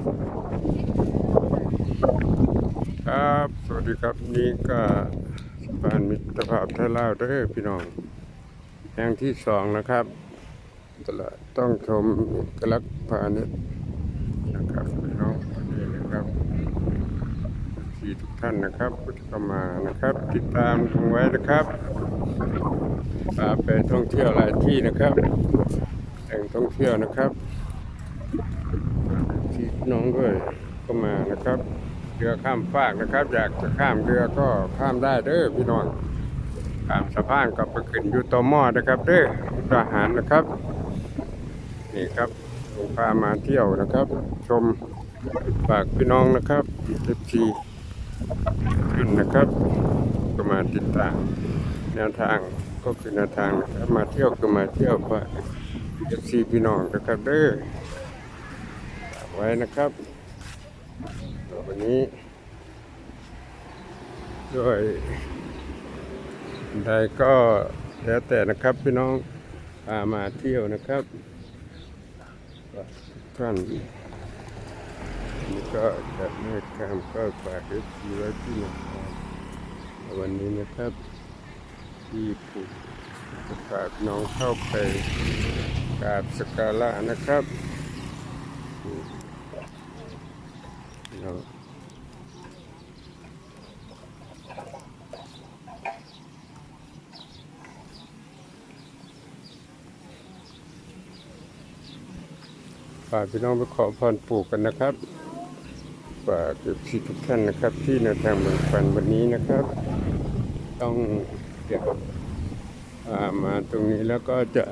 ครับ สวัสดีครับนี่ก็สะพานมิตรภาพไทยลาวเด้อพี่น้อง แห่งที่สองนะครับตลาดต้องชมเอกลักษณ์พาณิชย์นะครับพี่น้องนนี้นะครับที่ทุกท่านนะครับที่เข้ามานะครับ ติดตามทางไว้นะครับพาไปท่องเที่ยวหลายที่นะครับแหล่งท่องเที่ยวนะครับ น้องด้วยก็มานะครับเรือข้ามฟากนะครับ อยากจะข้ามเรือก็ข้ามได้เด้อพี่น้องข้ามสะพานก็ไปขึ้นอยู่ตอมอนะครับเด้อมุกดาหารนะครับ นี่ครับผมพามาเที่ยวนะครับ ชมฝากพี่น้องนะครับเอฟซีขึ้นนะครับ ก็มาติดตามแนวทางก็คือแนวทางนะครับมาเที่ยวก็มาเที่ยวฝากเอฟซีพี่น้องนะครับเด้อ ว้นะครับวันนี้ ด้วยใดก็แล้วแต่นะครับพี่น้องพามาเที่ยวนะครับท่านนี่ก็จะไม่ข้ามก็ฝากเอฟซีไว้ที่นะครับวันนี้นะครับที่ผูกจะฝากน้องเข้าไปกราบสการะนะครับ ฝากพี่น้องไปขอพรปู่กันนะครับฝากเอฟซีทุกท่านนะครับ ที่แนวทางเมืองฟันวันนี้นะครับ ต้องเดี๋ยวมาตรงนี้แล้วก็จะ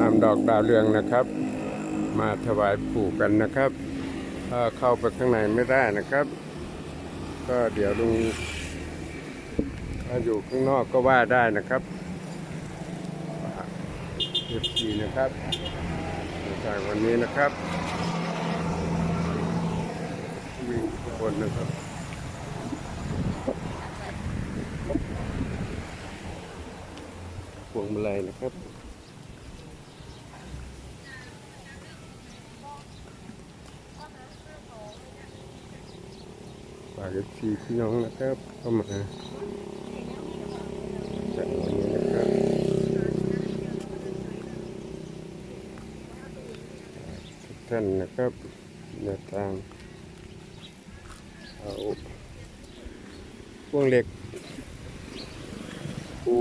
นำดอกดาวเรืองนะครับ มาถวายปู่กันนะครับถ้าเข้าไปข้างในไม่ได้นะครับ ก็เดี๋ยวลุงถ้าอยู่ข้างนอกก็ว่าได้นะครับเอฟซีนะครับจากวันนี้นะครับวิ่งทุกคนนะครับพวงมาลัยนะครับ พีพี่น้องนะครับเข้ามาจากวันนี้นะครับทุกท่านนะครับแนทางเอาพวงเหล็กปู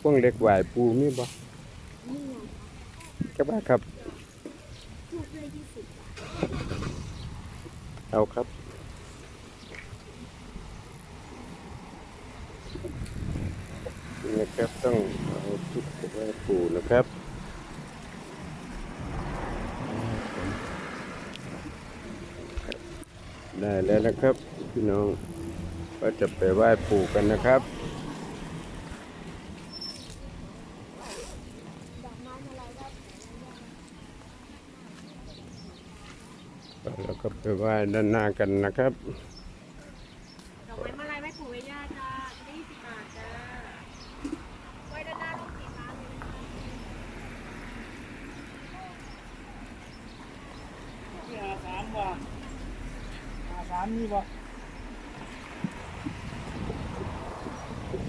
พวงเหล็กไหวปูมีบ่ก็บ้าครับ เอาครับ นี่นะครับต้องเอาทุกไหว้ปูนะครับได้แล้วนะครับพี่น้องก็จะไปไหว้ปู่กันนะครับแล้วก็ไปไหว้ด้านหน้ากันนะครับ ดอกไม้มาลัยไว้ปู่ไว้ย่าจ้ายี่สิบบาทจ้าไว้ด้านหน้าลงสีฟ้าเลยนะคะ มีอาสามว่ะอาสามมีบ่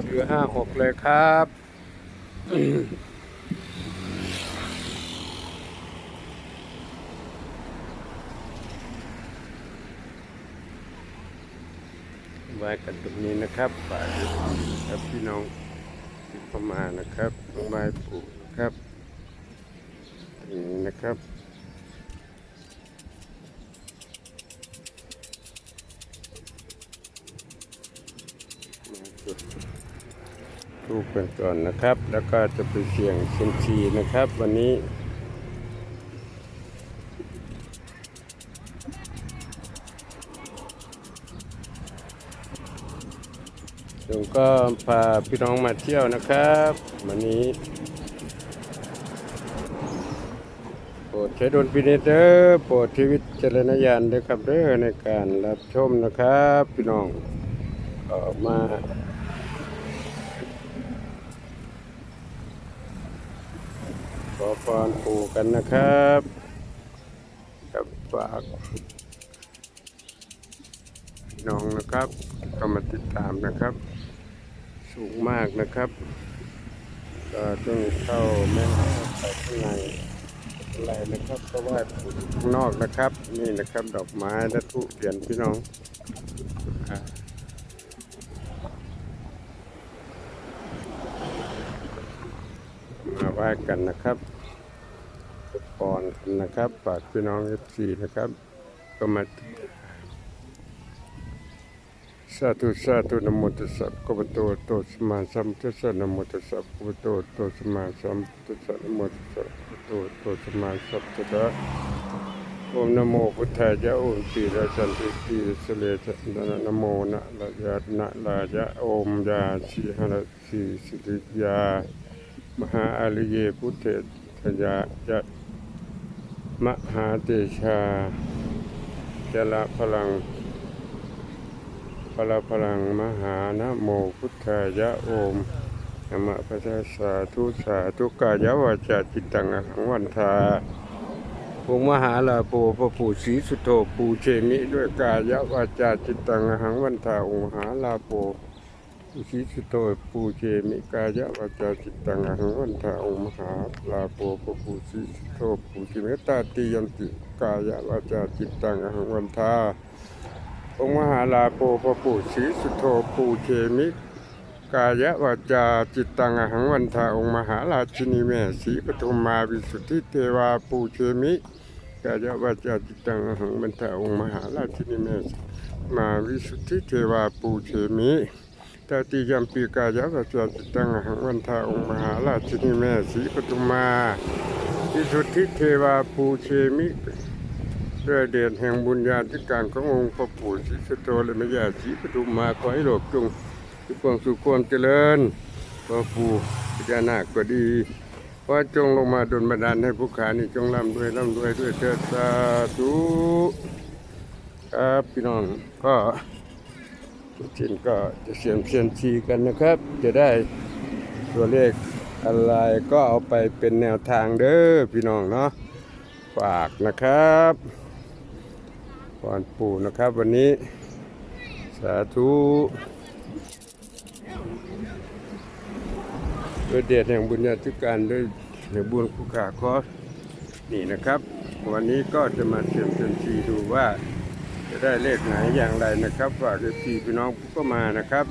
ชื่อห้าหกเลยครับไว้กันตรงนี้นะครับฝากครับพี่น้องที่เข้ามานะครับไหว้ปู่นะครับตรงนี้นะครับมาจุดทูป กันก่อนนะครับ แล้วก็จะไปเสี่ยงเซยมซีนะครับ วันนี้ ลุงก็พาพี่น้องมาเที่ยวนะครับ วันนี้โปรดใช้ดนพินิจเด้อโปรดชีวิตเจรณญาณด้วยครับเด้อในการรับชมนะครับ พี่น้องออกมาขอ พรปู่กันนะครับกับฝากน้องนะครับก็มาติดตามนะครับ สูงมากนะครับก็ต้องเข้าแม่น้ำไปข้างในอะไรนะครับก็ว่าข้างนอกนะครับ นี่นะครับดอกไม้และทุเรียนพี่น้องมาไหว้กันนะครับ นะครับฝากพี่น้องเอฟซีนะครับ ก็มาสาธุสาธุนโมตัสสะกบโตโตสมาสัมพุทธัสสะนโมตัสสะกบโตโตสมาสัมพุทธัสสะนโมตัสสะกบโตโตสมาสัมพุทธัสสะโอมนโมพุทธายะโอมตีระสันติตีสเลสนะนโมนะละยะนะลายะโอมยาสีหะสีสิริยามหาอาลิเยพุทธทยายะ มหาเตชาจละพลัง พลพลังมหานะโมพุทธายะโอมนมะพระสาธุสาธุกายาวาจาจิตตังอหังวันทาองค์มหาลาโภพระปู่ศรีสุโธปูเชมิด้วยกายาวาจาจิตตังอหังวันทาองค์มหาลาโภปู่ ศรีสุโธปูเชมิกายาวาจาจิตตังอหังวันทาองค์มหาลาโภปู่ศรีสุโธปูเชมิตาติยัมติกายาวาจาจิตตังอหังวันทาองค์มหาลาโปปู่ศรีสุโธปูเขมิกายะวาจาจิตตังอหังวันทาองค์มหาราชินีแม่ศรีปทุมมาวิสุทธิเทวาปูเขมิกายะวาจาจิตตังอหังวันทาองค์มหาราชินีแม่มาวิสุทธิเทวาปูเขมิ ตาติยัมปีกายะวาจาจิตตังหังวันทาองค์มหาราชินีแม่ศรีปทุมมาวิสุทธิเทวาปูเขมิด้วยเดชแห่งบุญญาธิการขององค์พระปู่ศรีสุโธและแม่ย่าศรีปทุมมาขอให้โลกจงมีความสุขความเจริญพระปู่พญานาคก็ดีขอจงลงมาดลบันดาลให้ผู้ขานี่จงร่ำรวยร่ำรวยด้วยเถิดสาธุครับพี่น้องก็ ทุกทีก็จะเสี่ยมเซียมชีกันนะครับ จะได้ตัวเลขอะไรก็เอาไปเป็นแนวทางเด้อพี่น้องเนาะฝากนะครับพรปู่นะครับวันนี้ สาธุด้วยเดชแห่งบุญญาธิการด้วยแห่งบุญคุขาคอนี่นะครับ วันนี้ก็จะมาเสี่ยมเซียมซีดูว่า จะได้เลขไหนอย่างไรนะครับฝากเอฟซีพี่น้องก็มานะครับ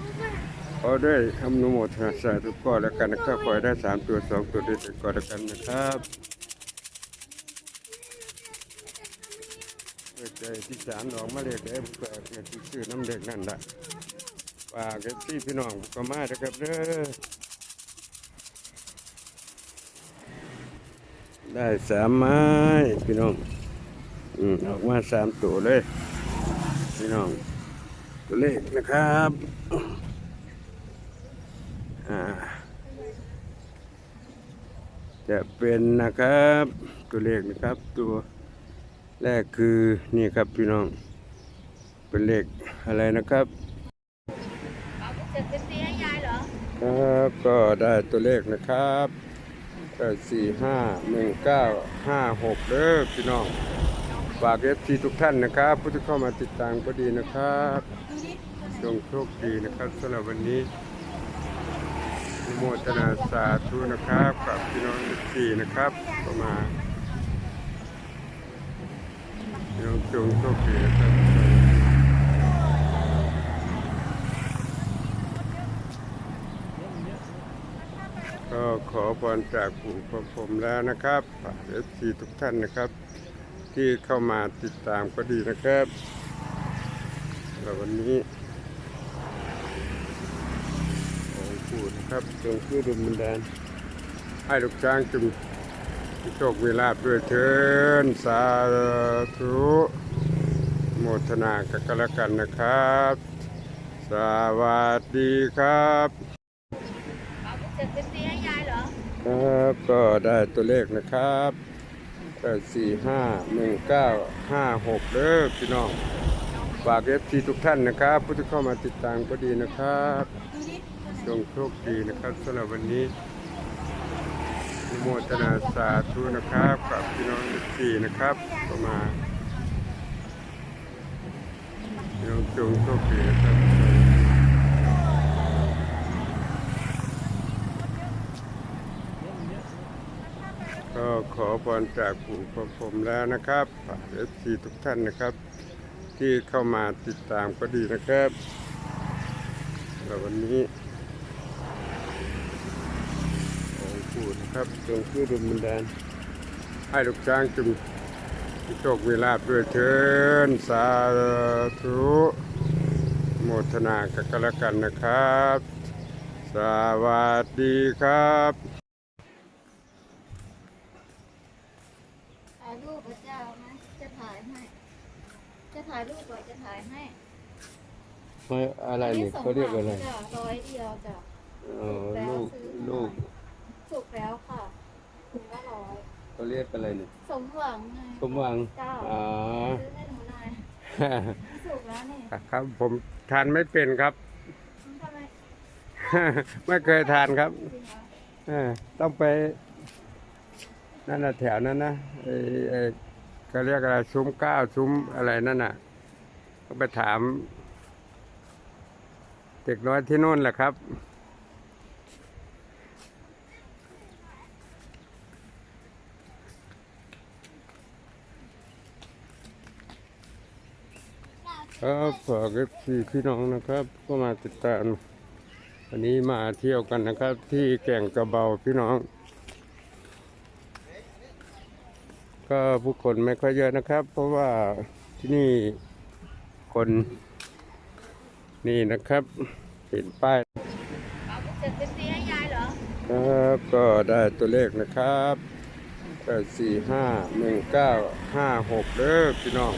ขอด้วยอำนุโมทนาสาธุก็แล้วกันนะครับขอได้สามตัวสองตัวเด็ดๆก็แล้วกันนะครับเดใจที่สามดอกมะเร็กเอ็มเกิดเกิดที่ชื่อน้ำเด็กนั่นแหละฝากเอฟซีพี่น้องก็มาเด้อครับเด้อได้สามไม้พี่น้อง อืมออกมาสามตัวเลย พี่น้อง ตัวเลขนะครับจะเป็นนะครับ ตัวเลขนะครับ ตัวแรกคือนี่ครับพี่น้อง เป็นเลขอะไรนะครับครับก็ได้ตัวเลขนะครับก็สี่ห้าหนึ่งเก้าห้าหกเด้อพี่น้อง ฝากเอฟซีทุกท่านนะครับผู้ที่เข้ามาติดตามก็ดีนะครับจงโชคดีนะครับสำหรับวันนี้โมทนาสาธุนะครับกับพี่น้องเอฟซีนะครับก็มาพี่น้องจงโชคดีนะครับก็ขอพรจากปู่พระพรหมแล้วนะครับฝากเอฟซีทุกท่านนะครับ ที่เข้ามาติดตามก็ดีนะครับแล้ววันนี้ขอให้ปู่นะครับจงช่วยดลบันดาลให้ลูกช้างจงมีโชคมีลาภด้วยเถินสาธุโมทนากันแล้วกันนะครับ สวัสดีครับเอาเสร็จเป็นตีให้ยายเหรอครับก็ได้ตัวเลขนะครับ ก็สี่ห้าหนึ่งเก้าห้าหกเด้อพี่น้องฝากเอฟซีทุกท่านนะครับผู้ที่เข้ามาติดตามก็ดีนะครับจงโชคดีนะครับสำหรับวันนี้โมนุโมทนาสาธุนะครับกับพี่น้องสี่นะครับก็มาพี่น้องจงโชคดีนะครับ ก็ขอพรจากปู่พระพรมแล้วนะครับเอฟซีทุกท่านนะครับ ที่เข้ามาติดตามก็ดีนะครับแล้ววันนี้ของปู่นะครับจงช่วยดลบันดาลให้ลูกช้างจงมีโชคมีลาภด้วยเถินสาธุโมทนากันแล้วกันนะครับ สวัสดีครับ ถ่ายรูปพระเจ้าไหมจะถ่ายให้ จะถ่ายรูปก่อนจะถ่ายให้ ไม่อะไรนี่เขาเรียกอะไรจ้ะร้อยเดียวจ้ะเออลูกลูกสุกแล้วค่ะถุงละร้อยเขาเรียกอะไรนี่สมหวังไงสมหวังเจ้าอ๋อซื้อให้หนูหน่อยสุกแล้วนี่ครับผมทานไม่เป็นครับทำไมไม่เคยทานครับจริงเหรอเออต้องไปนั่นน่ะแถวนั้นนะไอ้ไอ้เขาเรียกอะไรซุ้มเก้าซุ้มอะไรนั่นน่ะ ก็ไปถาม เด็กน้อยที่นู่นแหละครับ ครับฝากเอฟซีพี่น้องนะครับ ก็มาติดตาม วันนี้มาเที่ยวกันนะครับ ที่แก่งกระเบาพี่น้อง ก็ผู้คนไม่ค่อยเยอะนะครับ เพราะว่าที่นี่คน นี่นะครับเห็นป้ายเสร็จเป็นสีให้ยายเหรอครับก็ได้ตัวเลขนะครับก็สี่ห้าหนึ่งเก้าห้าหกเด้อพี่น้อง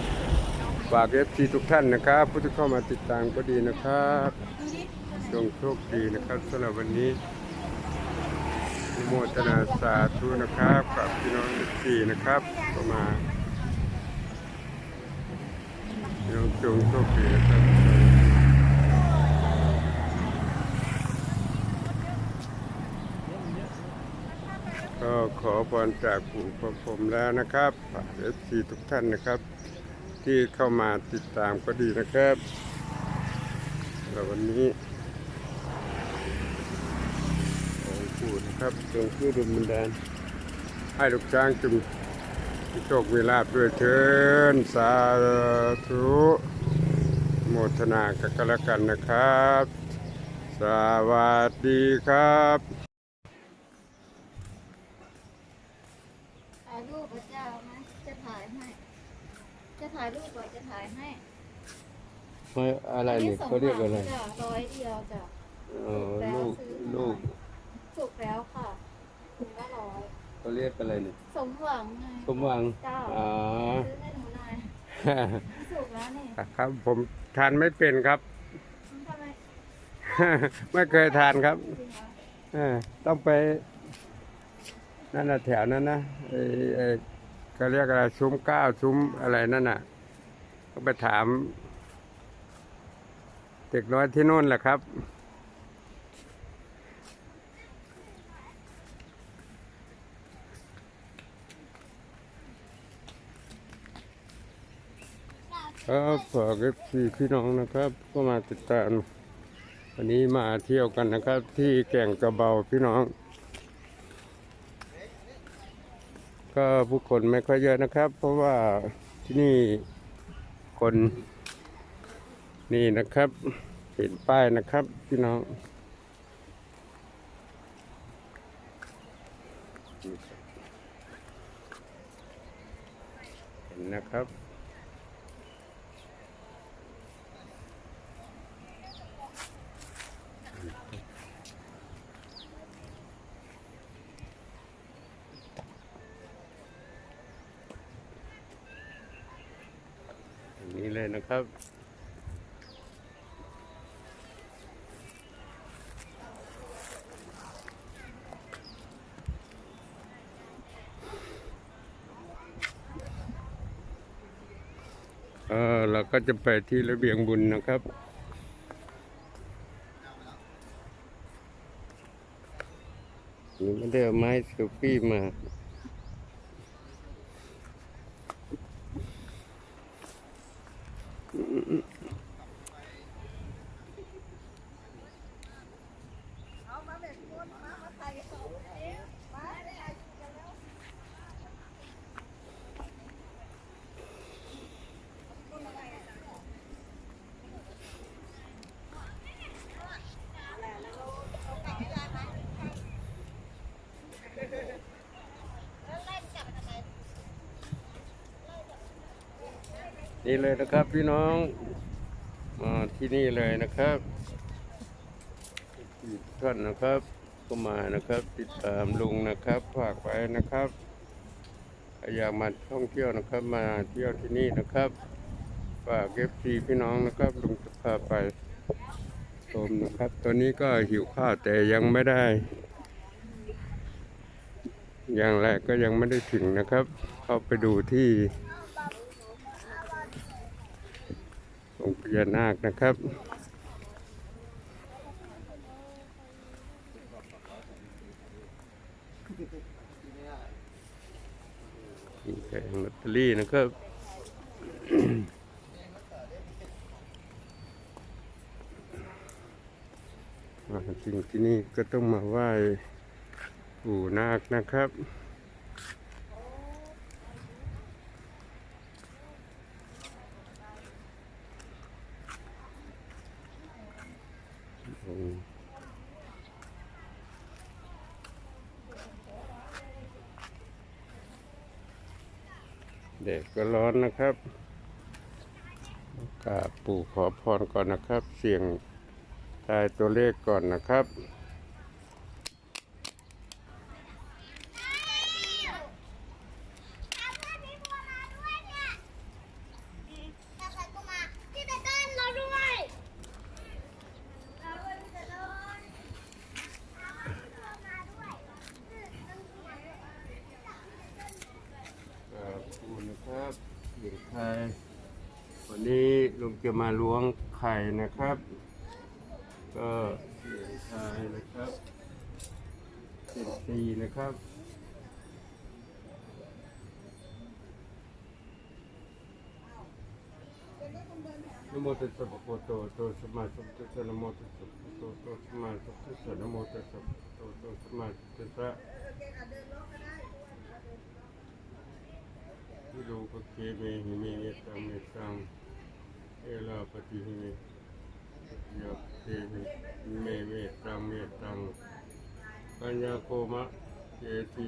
ฝากเอฟซีทุกท่านนะครับ ผู้ที่เข้ามาติดตามก็ดีนะครับจงโชคดีนะครับสำหรับวันนี้อนุโมทนาสาธุนะครับกับพี่น้องเอฟซีนะครับก็มาพี่น้องจงโชคดีนะครับ ก็ขอพรจากปู่พระพรหมแล้วนะครับเอฟซีทุกท่านนะครับ ที่เข้ามาติดตามก็ดีนะครับแล้ววันนี้ของปู่นะครับจงช่วยดลบันดาลให้ลูกช้างจงมีโชคมีลาภด้วยเถินสาธุโมทนากันแล้วกันนะครับ สวัสดีครับ ถ่ายรูปพระเจ้าไหมจะถ่ายให้ จะถ่ายรูปก่อนจะถ่ายให้ ไม่อะไรนี่เขาเรียกอะไรจ้ะร้อยเดียวจ้ะเออลูกลูกสุกแล้วค่ะถุงละร้อยเขาเรียกอะไรนี่สมหวังไงสมหวังเจ้าอ๋อซื้อให้หนูหน่อยสุกแล้วนี่ครับผมทานไม่เป็นครับทำไมไม่เคยทานครับจริงเหรอเออต้องไปนั่นน่ะแถวนั้นนะไอ้ไอ้เขาเรียกอะไรซุ้มเก้าซุ้มอะไรนั่นน่ะ ก็ไปถามเด็กน้อยที่นู่นแหละครับ ครับฝากเอฟซีพี่น้องนะครับ ก็มาติดตามวันนี้มาเที่ยวกันนะครับ ที่แก่งกระเบาพี่น้อง ก็ผู้คนไม่ค่อยเยอะนะครับ เพราะว่าที่นี่คน นี่นะครับเห็นป้ายนะครับพี่น้องเห็นนะครับนี้เลยนะครับ เออเรา ก็จะไปที่ระเบียงบุญนะครับ นี่ไม่ได้ได้เอาไม้เซลฟี่มา เลยนะครับ พี่น้องมาที่นี่เลยนะครับท่านนะครับก็มานะครับ ติดตามลุงนะครับฝากไว้นะครับอยากมาท่องเที่ยวนะครับ มาเที่ยวที่นี่นะครับฝากเอฟซีพี่น้องนะครับลุงจะพาไปชมนะครับ ตอนนี้ก็หิวข้าวแต่ยังไม่ได้ อย่างแรกก็ยังไม่ได้ถึงนะครับ เข้าไปดูที่ องค์พญานาคนะครับมีแผงลอตเตอรี่นะครับมาถึงที่นี่ก็ต้องมาไหว้ปู่นาคนะครับ อืมเด็กก็ร้อนนะ ครับกราบปู่ขอพรก่อนนะครับ เสี่ยงทายตัวเลขก่อนนะครับ ขอบคุณนะครับเสียงไทยวันนี้ลุง จะมาล้วงไข่นะครับ ก็เสียงไทยนะครับเสียงตีนะครับนโมตัสสะภะคะวะโตโตสัมมาสัมพุทธัสสะนโมตัสสะภะคะวะโตโตสัมมาสัมพุทธัสสะนโมตัสสะภะคะวะโตโตสัมมาสัมพุทธัสสะวิโลปเกเมหิเมเยตังเมตัง เอลาปฏิหิเมยะเตหิเมเมตังเมตังปัญญาโคมะเจติ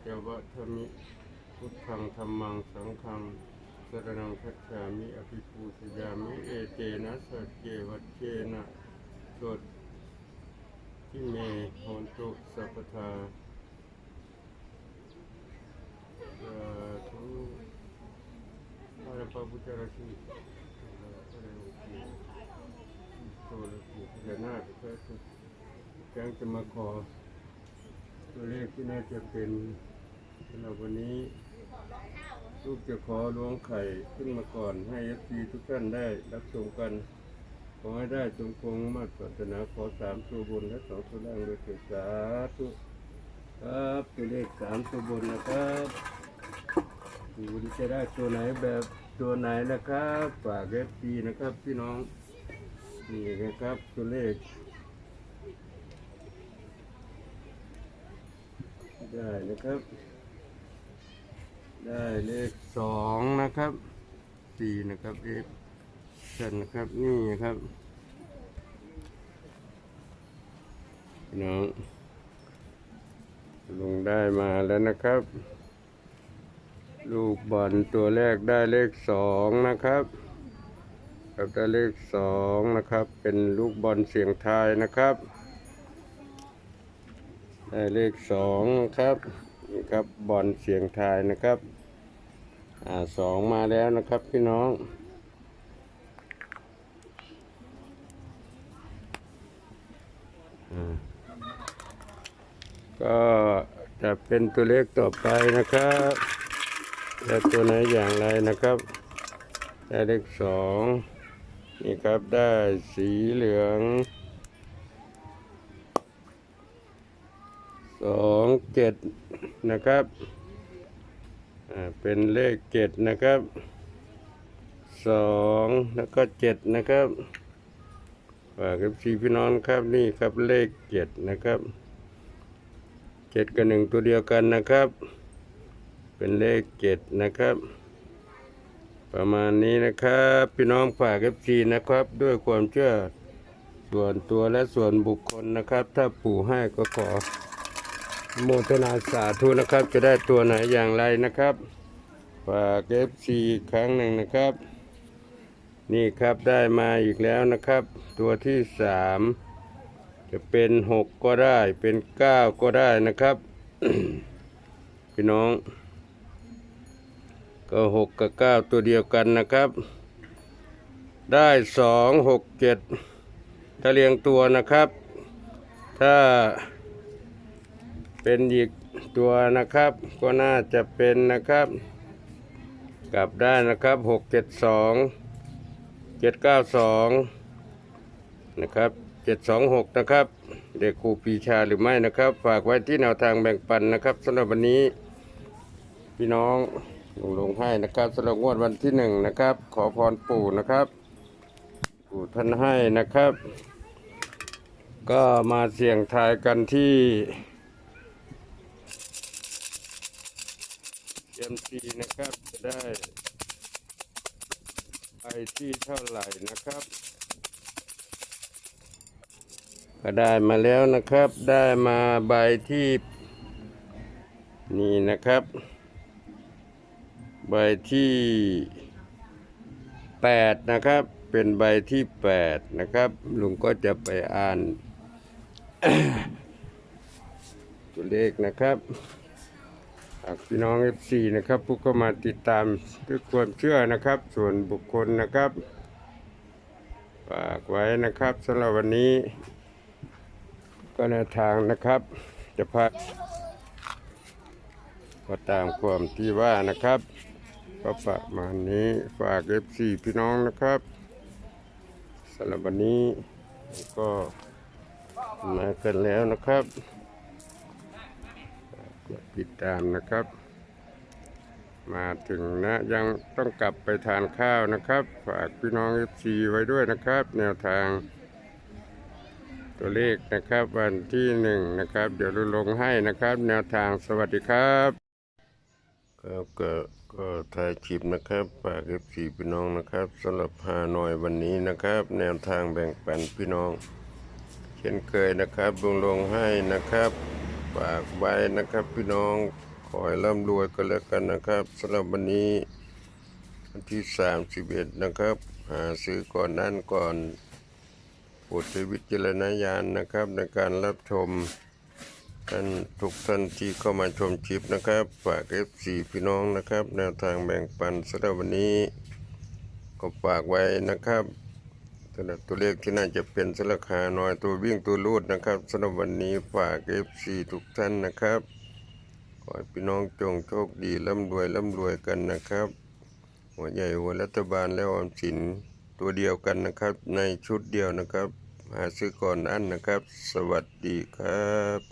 เจวัฏมิพุทธังธรรมังสังฆังสรนังคัจฉามิอภิปูชยามิเอเตนะสัจเจวัชเชนะสดที่เมโหนตุสัพทาสาธุพระพระพุทธราชีพระเรวกี โตระกูพญานาคพระสุจังจะมาขอ ตัวเลขที่น่าจะเป็นสำหรับวันนี้ลูกจะขอล้วงไข่ขึ้นมาก่อนให้เอฟซีทุกท่านได้รับชมกัน ขอให้ได้สมคงมาตรปรารถนาขอสามตัวบนและสองตัวล่างโดยเถิดสาธุครับตัวเลขสามตัวบนนะครับดูจะได้ตัวไหนแบบตัวไหนนะครับฝากเอฟซีนะครับพี่น้อง นี่นะครับตัวเลข ได้นะครับ ได้เลขสองนะครับสี่นะครับเอฟชันนะครับนี่นะครับน้องลงได้มาแล้วนะครับ ลูกบอลตัวแรกได้เลขสองนะครับ ครับได้เลขสองนะครับ เป็นลูกบอลเสียงทายนะครับได้เลขสองครับนี่ครับบอลเสียงทายนะครับอ่าสองมาแล้วนะครับพี่น้องก็จะเป็นตัวเลขต่อไปนะครับแต่ตัวไหนอย่างไรนะครับได้เลขสอง นี่ครับได้สีเหลืองสองเจ็ดนะครับเป็นเลขเจ็ดนะครับสองแล้วก็เจ็ดนะครับฝากกับพี่พี่น้องครับนี่ครับเลขเจ็ดนะครับเจ็ดกับหนึ่งตัวเดียวกันนะครับ เป็นเลขเจ็ดนะครับ ประมาณนี้นะครับ พี่น้องฝากกับพีนะครับ ด้วยความเชื่อส่วนตัวและส่วนบุคคลนะครับ ถ้าปู่ให้ก็ขอโมทนาสาธุนะครับ จะได้ตัวไหนอย่างไรนะครับ ฝากเอฟซีครั้งหนึ่งนะครับ นี่ครับได้มาอีกแล้วนะครับ ตัวที่สามจะเป็นหกก็ได้เป็นเก้าก็ได้นะครับ พี่น้อง ก็หกกับเก้าตัวเดียวกันนะครับ ได้สองหกเจ็ดถ้าเรียงตัวนะครับ ถ้าเป็นอีกตัวนะครับ ก็น่าจะเป็นนะครับ กลับได้นะครับหกเจ็ดสองเจ็ดเก้าสองนะครับเจ็ดสองหกนะครับ เด็กครูปีชาหรือไม่นะครับ ฝากไว้ที่แนวทางแบ่งปันนะครับสำหรับวันนี้ พี่น้อง ลงลงให้นะครับสำหรับงวดวันที่หนึ่งนะครับ ขอพรปู่นะครับ ปู่ท่านให้นะครับ ก็มาเสี่ยงทายกันที่เอ็มซีนะครับจะได้ไปที่เท่าไหร่นะครับ ก็ได้มาแล้วนะครับ ได้มาใบที่นี่นะครับ ใบที่แปดนะครับ เป็นใบที่แปดนะครับ ลุงก็จะไปอ่าน ตัวเลขนะครับหากพี่น้อง FC นะครับ ผู้เข้ามาติดตามด้วยความเชื่อนะครับ ส่วนบุคคลนะครับฝากไว้นะครับสำหรับวันนี้ ก็แนวทางนะครับ จะพาก็ตามความที่ว่านะครับ ก็ประมาณนี้ฝาก FC พี่น้องนะครับสำหรับวันนี้ก็มากันแล้วนะครับกดติดตามนะครับ มาถึงนะยังต้องกลับไปทานข้าวนะครับ ฝากพี่น้อง FC ไว้ด้วยนะครับ แนวทางตัวเลขนะครับวันที่หนึ่งนะครับ เดี๋ยวราลงให้นะครับ แนวทางสวัสดีครับครับ ก็ถ่ายคลิปนะครับฝากเอฟซีพี่น้องนะครับสำหรับฮานอยวันนี้นะครับ แนวทางแบ่งปันพี่น้อง เช่นเคยนะครับลงลงให้นะครับฝากไว้นะครับพี่น้องขอให้ร่ำรวยกันแล้วกันนะครับสำหรับวันนี้วันที่ 31 นะครับ หาซื้อก่อนนั่นก่อนโปรดใช้วิจารณญาณนะครับในการรับชม ท่านทุกท่านที่เข้ามาชมคลิปนะครับฝากเอฟซีพี่น้องนะครับแนวทางแบ่งปันสำหรับวันนี้ก็ฝากไว้นะครับสำหรับตัวเลขที่น่าจะเป็นสลักหาน้อยตัววิ่งตัวรูดนะครับสำหรับวันนี้ฝากเอฟซีทุกท่านนะครับขอให้พี่น้องจงโชคดีร่ำรวยร่ำรวยกันนะครับ หัวใหญ่หัวรัฐบาลและออมสินตัวเดียวกันนะครับ ในชุดเดียวนะครับ หาซื้อก่อนอันนะครับ สวัสดีครับ